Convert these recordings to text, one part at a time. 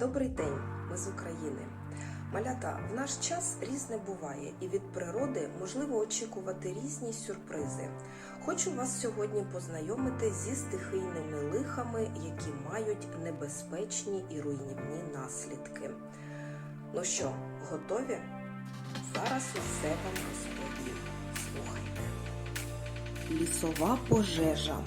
Добрий день, ми з України. Малята, в наш час різне буває, і від природи можливо очікувати різні сюрпризи. Хочу вас сьогодні познайомити зі стихійними лихами, які мають небезпечні і руйнівні наслідки. Ну що, готові? Зараз усе вам розповім. Слухайте. Лісова пожежа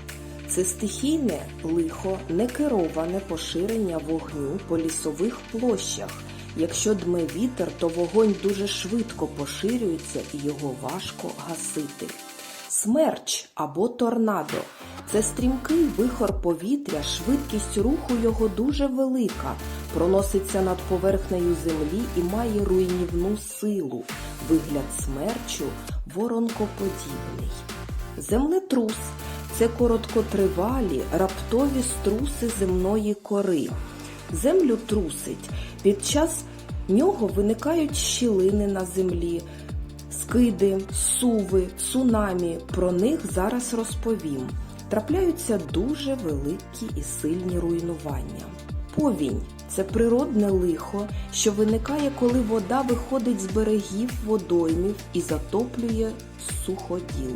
це стихійне лихо, некероване поширення вогню по лісових площах. Якщо дме вітер, то вогонь дуже швидко поширюється і його важко гасити. Смерч або торнадо це стрімкий вихор повітря, швидкість руху його дуже велика, проноситься над поверхнею землі і має руйнівну силу. Вигляд смерчу воронкоподібний. Землетрус це короткотривалі, раптові струси земної кори. Землю трусить. Під час нього виникають щілини на землі, скиди, суви, цунамі. Про них зараз розповім. Трапляються дуже великі і сильні руйнування. Повінь це природне лихо, що виникає, коли вода виходить з берегів водоймів і затоплює суходіл.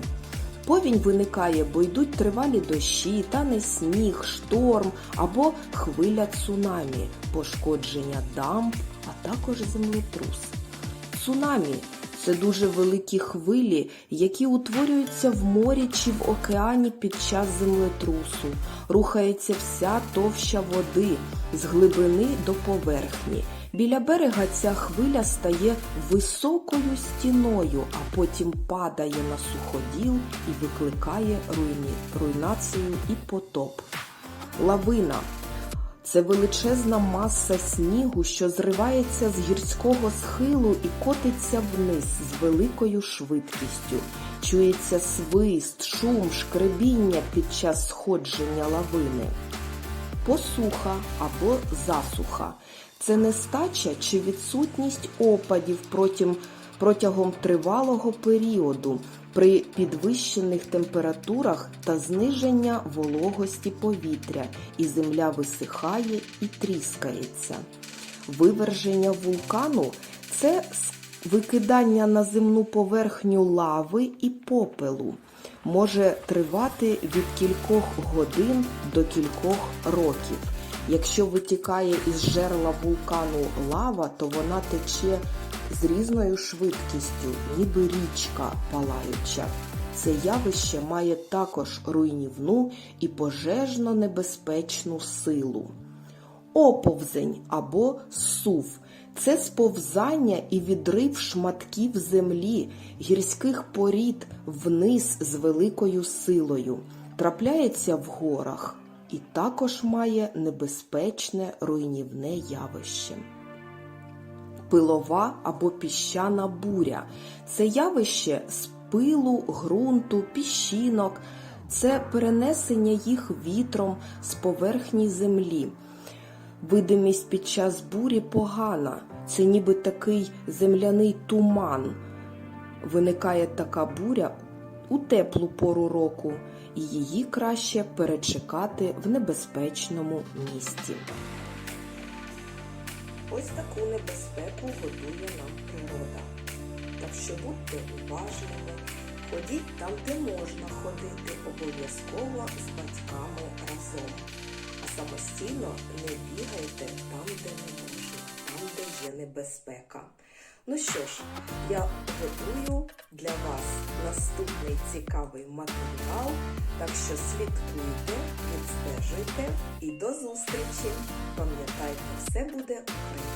Повінь виникає, бо йдуть тривалі дощі, тане сніг, шторм або хвиля цунамі, пошкодження дамб, а також землетрус. Цунамі це дуже великі хвилі, які утворюються в морі чи в океані під час землетрусу. Рухається вся товща води з глибини до поверхні. Біля берега ця хвиля стає високою стіною, а потім падає на суходіл і викликає руйні, руйнацію і потоп. Лавина це величезна маса снігу, що зривається з гірського схилу і котиться вниз з великою швидкістю. Чується свист, шум, шкребіння під час сходження лавини. Посуха або засуха це нестача чи відсутність опадів протягом, тривалого періоду при підвищених температурах та зниження вологості повітря, і земля висихає і тріскається. Виверження вулкану це викидання на земну поверхню лави і попелу. Може тривати від кількох годин до кількох років. Якщо витікає із жерла вулкану лава, то вона тече з різною швидкістю, ніби річка палаюча. Це явище має також руйнівну і пожежно небезпечну силу. Оповзень або сув це сповзання і відрив шматків землі, гірських порід вниз з великою силою. Трапляється в горах і також має небезпечне руйнівне явище. Пилова або піщана буря це явище з пилу, ґрунту, піщинок, це перенесення їх вітром з поверхні землі. Видимість під час бурі погана, це ніби такий земляний туман. Виникає така буря у теплу пору року, і її краще перечекати в небезпечному місці. Ось таку небезпеку готує нам природа. Так що будьте уважними, ходіть там, де можна ходити, обов'язково з батьками разом. Самостійно не бігайте там, де не можна, там, де є небезпека. Ну що ж, я готую для вас наступний цікавий матеріал, так що слідкуйте, відстежуйте і до зустрічі! Пам'ятайте, все буде Україна!